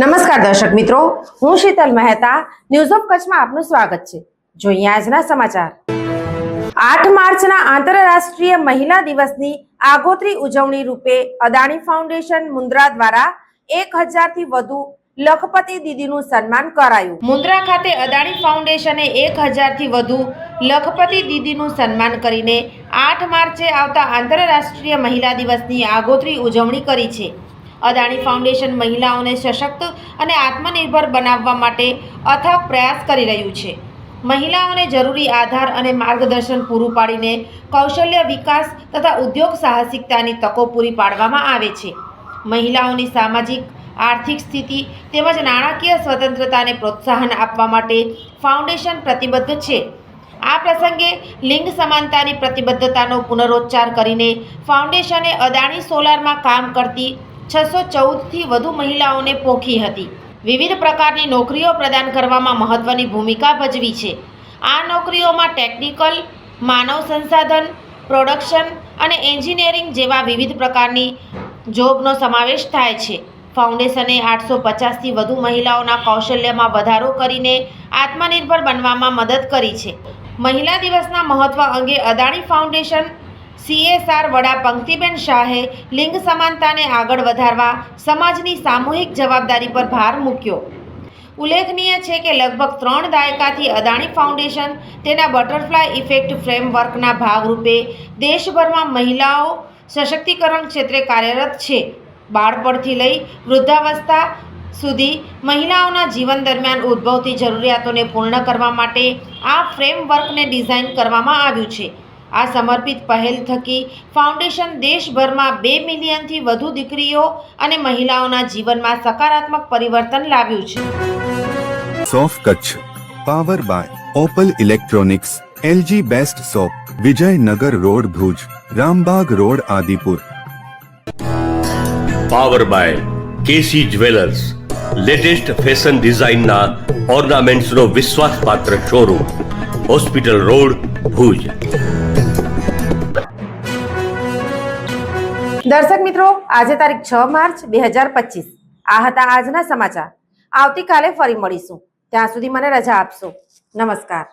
નમસ્કાર દર્શક મિત્રો, હું શીતલ મહેતા ન્યૂઝ ઓફ કચ્છમાં આપનું સ્વાગત છે. જોઈએ આજના સમાચાર. આઠ માર્ચના આંતરરાષ્ટ્રીય મહિલા દિવસની આગોતરી ઉજવણી રૂપે અદાણી ફાઉન્ડેશન મુન્દ્રા દ્વારા એક હજારથી વધુ લખપતિ દીદીનું સન્માન કરાયું. મુન્દ્રા ખાતે અદાણી ફાઉન્ડેશને એક હજારથી વધુ લખપતિ દીદીનું સન્માન કરીને આઠ માર્ચે આવતા આંતરરાષ્ટ્રીય મહિલા દિવસની આગોતરી ઉજવણી કરી છે. અદાણી ફાઉન્ડેશન મહિલાઓને સશક્ત અને આત્મનિર્ભર બનાવવા માટે અથાગ પ્રયાસ કરી રહ્યું છે. મહિલાઓને જરૂરી આધાર અને માર્ગદર્શન પૂરું પાડીને કૌશલ્ય વિકાસ તથા ઉદ્યોગ સાહસિકતાની તકો પૂરી પાડવામાં આવે છે. મહિલાઓની સામાજિક, આર્થિક સ્થિતિ તેમજ નાણાકીય સ્વતંત્રતાને પ્રોત્સાહન આપવા માટે ફાઉન્ડેશન પ્રતિબદ્ધ છે. આ પ્રસંગે લિંગ સમાનતાની પ્રતિબદ્ધતાનો પુનરોચ્ચાર કરીને ફાઉન્ડેશને અદાણી સોલારમાં કામ કરતી છસો ચૌદથી વધુ મહિલાઓને પોખી હતી. વિવિધ પ્રકારની નોકરીઓ પ્રદાન કરવામાં મહત્ત્વની ભૂમિકા ભજવી છે. આ નોકરીઓમાં ટેકનિકલ, માનવ સંસાધન, પ્રોડક્શન અને એન્જિનિયરિંગ જેવા વિવિધ પ્રકારની જોબનો સમાવેશ થાય છે. ફાઉન્ડેશને આઠસો પચાસથી વધુ મહિલાઓના કૌશલ્યમાં વધારો કરીને આત્મનિર્ભર બનવામાં મદદ કરી છે. મહિલા દિવસના મહત્ત્વ અંગે અદાણી ફાઉન્ડેશન સીએસઆર વડા પંક્તિબેન શાહે લિંગ સમાનતાને આગળ વધારવા સમાજની સામૂહિક જવાબદારી પર ભાર મૂક્યો. ઉલ્લેખનીય છે કે લગભગ ત્રણ દાયકાથી અદાણી ફાઉન્ડેશન તેના બટરફ્લાય ઇફેક્ટ ફ્રેમવર્કના ભાગરૂપે દેશભરમાં મહિલાઓ સશક્તિકરણ ક્ષેત્રે કાર્યરત છે. બાળપણથી લઈ વૃદ્ધાવસ્થા સુધી મહિલાઓના જીવન દરમિયાન ઉદ્ભવતી જરૂરિયાતોને પૂર્ણ કરવા માટે આ ફ્રેમવર્કને ડિઝાઇન કરવામાં આવ્યું છે. આ સમર્પિત પહેલ થકી ફાઉન્ડેશન દેશભરમાં બે મિલિયનથી વધુ દીકરીઓ અને મહિલાઓના જીવનમાં સકારાત્મક પરિવર્તન લાવ્યું છે. સોફ Kutch power by Opal electronics LG best shop Vijaynagar road Bhuj Rambagh road Adipur. Power by KC jewellers latest fashion ડિઝાઇનના ઓર્નામેન્ટ્સનો વિશ્વાસપાત્ર શોરૂમ હોસ્પિટલ રોડ ભુજ. દર્શક મિત્રો, આજે તારીખ છ માર્ચ બે હજાર પચીસ. આ હતા આજના સમાચાર. આવતીકાલે ફરી મળીશું. ત્યાં સુધી મને રજા આપશો. નમસ્કાર.